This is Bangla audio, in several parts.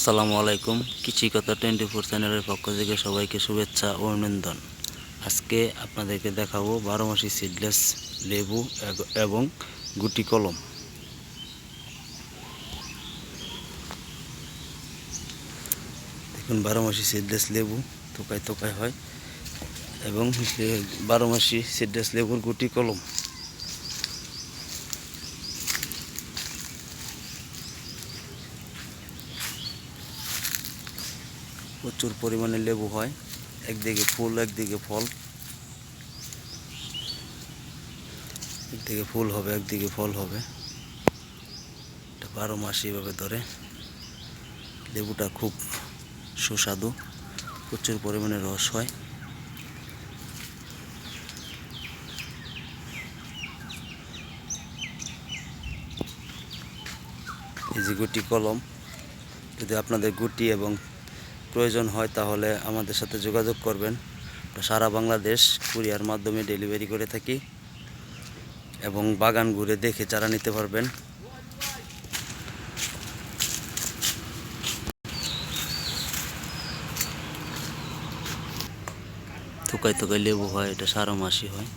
আসসালামু আলাইকুম কৃষিকথা টোয়েন্টি ফোর চ্যানেলের পক্ষ থেকে সবাইকে শুভেচ্ছা ও অভিনন্দন। আজকে আপনাদেরকে দেখাবো বারো মাসি সিডলেস লেবু এবং গুটি কলম। দেখুন, বারো মাসি সিডলেস লেবু তোকায় তোকায় হয় এবং বারো মাসি সিডলেস লেবুর গুটি কলম। প্রচুর পরিমাণে লেবু হয়। একদিকে ফুল, একদিকে ফল। একদিকে ফুল হবে, একদিকে ফল হবে। এটা বারো মাস এইভাবে ধরে লেবুটা খুব সুস্বাদু, প্রচুর পরিমাণে রস হয়। এই যে গুটি কলম, যদি আপনাদের গুটি এবং প্রয়োজন হয় তাহলে আমাদের সাথে যোগাযোগ করবেন। সারা বাংলাদেশ কুরিয়ার মাধ্যমে ডেলিভারি করে থাকি এবং বাগান ঘুরে দেখে চারা নিতে পারবেন। থুকায় থুকায় লেবু হয়, এটা সারা মাসই হয়।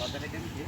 আলাদা রেখে দিচ্ছি